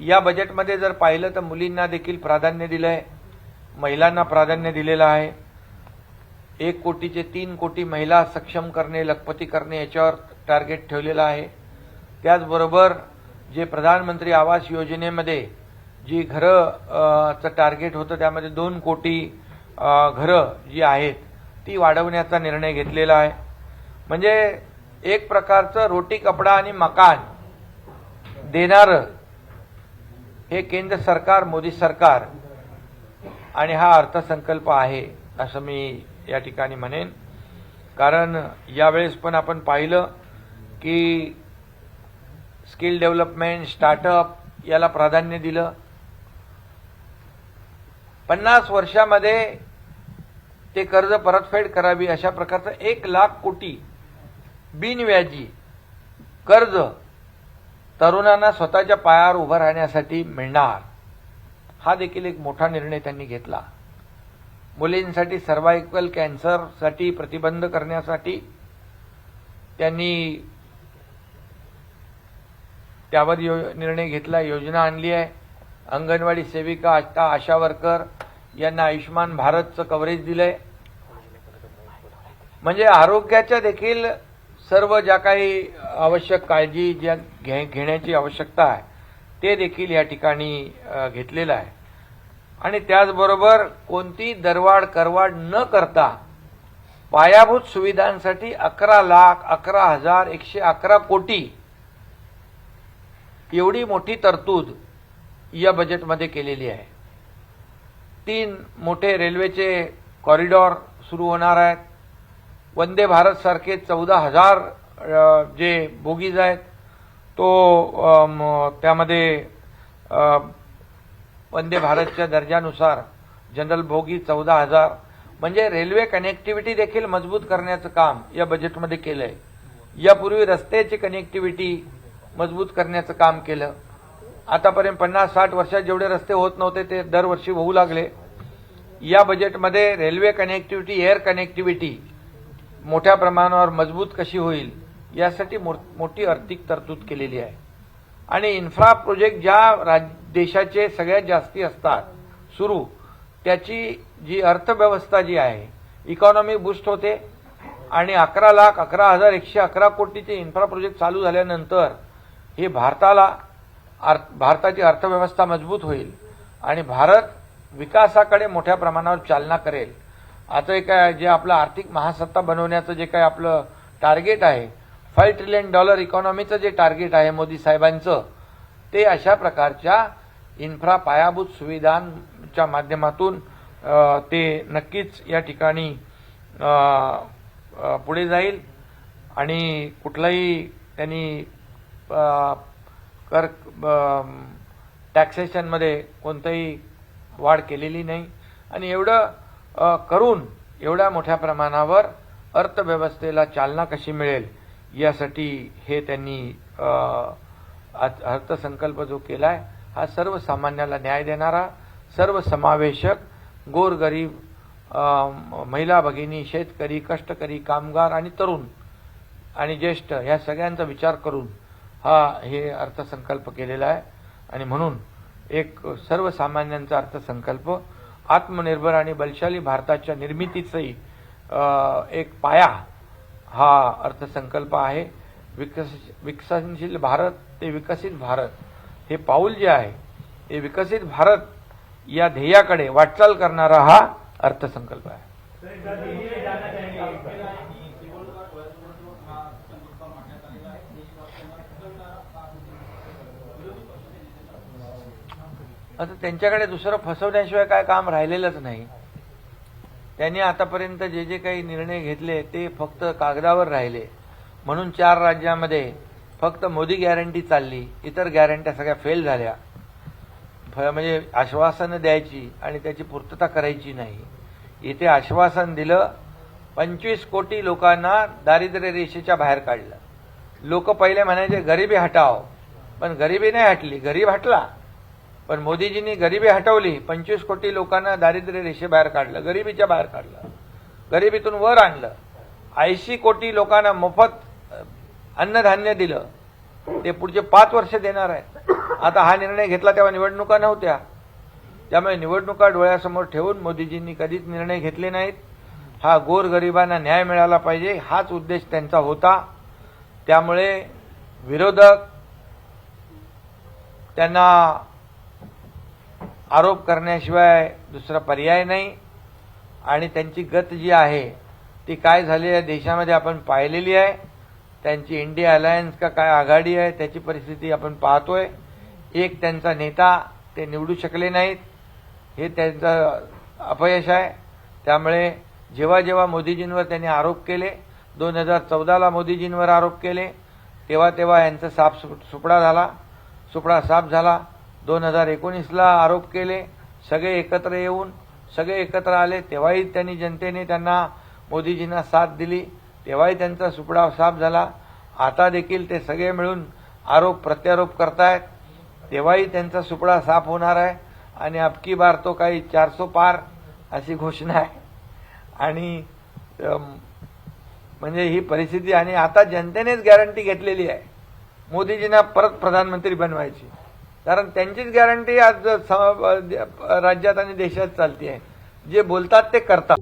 या बजेटमध्ये जर पाहिलं तर मुलींना देखील प्राधान्य दिलं आहे महिलांना प्राधान्य दिलेलं आहे. एक कोटीचे तीन कोटी महिला सक्षम करणे लखपती करणे याच्यावर टार्गेट ठेवलेलं आहे. त्याचबरोबर जे प्रधानमंत्री आवास योजनेमध्ये जी घरं चं टार्गेट होतं त्यामध्ये दोन कोटी घरं जी आहेत ती वाढवण्याचा निर्णय घेतलेला आहे. म्हणजे एक प्रकारचं रोटी कपडा आणि मकान देणारं हे केंद्र सरकार मोदी सरकार आणि हा अर्थसंकल्प आहे असं मी या ठिकाणी म्हणेन. कारण यावेळेस पण आपण पाहिलं की स्किल डेव्हलपमेंट स्टार्टअप याला प्राधान्य दिलं. पन्नास वर्षामध्ये ते कर्ज परतफेड करावी अशा प्रकारचं एक लाख कोटी बिनव्याजी कर्ज तरुणांना स्वतःच्या पायावर उभं राहण्यासाठी मिळणार. हा देखील एक मोठा निर्णय त्यांनी घेतला. मुलींसाठी सर्वायकल कॅन्सरसाठी प्रतिबंध करण्यासाठी त्यांनी त्यावर यो निर्णय घेतला योजना आणली आहे. अंगणवाडी सेविका आता आशा वर्कर यांना आयुष्यमान भारतचं कव्हरेज दिलंय. म्हणजे आरोग्याच्या देखील सर्व ज्या काही आवश्यक काळजी ज्या घे घेण्याची आवश्यकता आहे ते देखील या ठिकाणी घेतलेलं आहे. आणि त्याचबरोबर कोणती दरवाढ करवाढ न करता पायाभूत सुविधांसाठी अकरा लाख अकरा हजार एकशे अकरा कोटी एवढी मोठी तरतूद या बजेटमध्ये केलेली आहे. तीन मोठे रेल्वेचे कॉरिडॉर सुरू होणार आहेत. वंदे भारत सारखे चौदा हजार जे बोगीज आहेत तो त्यामध्ये वंदे भारतच्या दर्जानुसार जनरल बोगी चौदा हजार. म्हणजे रेल्वे कनेक्टिव्हिटी देखील मजबूत करण्याचं काम या बजेटमध्ये केलं आहे यापूर्वी रस्त्याची कनेक्टिव्हिटी मजबूत करण्याचं काम केलं. आतापर्यंत पन्नास साठ वर्षात जेवढे रस्ते होत नव्हते ते दरवर्षी होऊ लागले. या बजेटमध्ये रेल्वे कनेक्टिव्हिटी एअर कनेक्टिव्हिटी मोठ्या प्रमाणावर मजबूत कशी होईल यासाठी मो- मोठी आर्थिक तरतूद केलेली आहे. आणि इन्फ्रा प्रोजेक्ट ज्या राज देशाचे सगळ्यात जास्ती असतात सुरू त्याची जी अर्थव्यवस्था जी आहे इकॉनॉमी बूस्ट होते. आणि अकरा लाख अकरा हजार एकशे अकरा कोटीचे इन्फ्रा प्रोजेक्ट चालू झाल्यानंतर हे भारताला अर्थ भारताची अर्थव्यवस्था मजबूत होईल. आणि भारत विकासाकडे मोठ्या प्रमाणावर चालना करेल. आता एक आहे जे आपलं आर्थिक महासत्ता बनवण्याचं जे काही आपलं टार्गेट आहे फाईव्ह ट्रिलियन डॉलर इकॉनॉमीचं जे टार्गेट आहे मोदी साहेबांचं ते अशा प्रकारच्या इन्फ्रा पायाभूत सुविधांच्या माध्यमातून ते नक्कीच या ठिकाणी पुढे जाईल. आणि कुठलाही त्यांनी कर टॅक्सेशनमध्ये कोणतंही वाढ केलेली नाही. आणि एवढं करून एवढ्या मोठ्या प्रमाणावर अर्थव्यवस्थेला चालना कशी मिळेल यासाठी हे त्यांनी आज अर्थसंकल्प जो केलाय हा सर्वसामान्याला न्याय देणारा सर्वसमावेशक गोरगरीब महिला भगिनी शेतकरी कष्टकरी कामगार आणि तरुण आणि ज्येष्ठ या सगळ्यांचा विचार करून हा हे अर्थसंकल्प केलेला आहे. आणि म्हणून एक सर्वसामान्यांचा अर्थसंकल्प आत्मनिर्भर आणि बलशाली भारताच्या निर्मितीचाही एक पाया हा अर्थसंकल्प आहे. विकस विकसनशील भारत ते विकसित भारत हे पाऊल जे आहे ते विकसित भारत या ध्येयाकडे वाटचाल करणारा हा अर्थसंकल्प आहे. आता त्यांच्याकडे दुसरं फसवण्याशिवाय काय काम राहिलेलंच नाही. त्यांनी आतापर्यंत जे जे काही निर्णय घेतले ते फक्त कागदावर राहिले. म्हणून चार राज्यामध्ये फक्त मोदी गॅरंटी चालली इतर गॅरंट्या सगळ्या फेल झाल्या. फ- म्हणजे आश्वासनं द्यायची आणि त्याची पूर्तता करायची नाही. इथे आश्वासन दिलं पंचवीस कोटी लोकांना दारिद्र्य रेषेच्या बाहेर काढलं. लोक पहिले म्हणायचे गरिबी हटाव पण गरिबी नाही हटली गरीब हटला. पण मोदीजींनी गरिबी हटवली पंचवीस कोटी लोकांना दारिद्र्य रेषेबाहेर काढलं गरिबीच्या बाहेर काढलं गरिबीतून वर आणलं. ऐंशी कोटी लोकांना मोफत अन्नधान्य दिलं. ते पुढचे पाच वर्ष देणार आहे आता हा निर्णय घेतला तेव्हा निवडणुका नव्हत्या. त्यामुळे निवडणुका डोळ्यासमोर ठेवून मोदीजींनी कधीच निर्णय घेतले नाहीत. हा गोरगरिबांना न्याय मिळाला पाहिजे हाच उद्देश त्यांचा होता. त्यामुळे विरोधक त्यांना आरोप करण्याशिवाय दुसरा पर्याय नाही. आणि त्यांची गत जी आहे ती काय झाली आहे देशामध्ये आपण पाहिलेली आहे. त्यांची इंडिया अलायन्स का काय आघाडी आहे त्याची परिस्थिती आपण पाहतोय. एक त्यांचा नेता ते निवडू शकले नाहीत. हे त्यांचं अपयश आहे. त्यामुळे जेव्हा जेव्हा मोदीजींवर त्यांनी आरोप केले दोन हजार चौदाला मोदीजींवर आरोप केले तेव्हा तेव्हा यांचा साप सुपडा झाला. सुपडा साफ झाला. दोन हजार एकोणीसला आरोप केले. सगळे एकत्र येऊन सगळे एकत्र आले तेव्हाही त्यांनी जनतेने त्यांना मोदीजींना साथ दिली. तेव्हाही त्यांचा सुपडा साफ झाला. आता देखील ते सगळे मिळून आरोप प्रत्यारोप करतायत. तेव्हाही त्यांचा सुपडा साफ होणार आहे. आणि अबकी बार तो काही चारसो पार अशी घोषणा आहे. आणि म्हणजे ही परिस्थिती आणि आता जनतेनेच गॅरंटी घेतलेली आहे. मोदीजींना परत प्रधानमंत्री बनवायची. कारण त्यांचीच गॅरंटी आज राज्यात आणि देशात चालते आहे जे बोलतात ते करतात.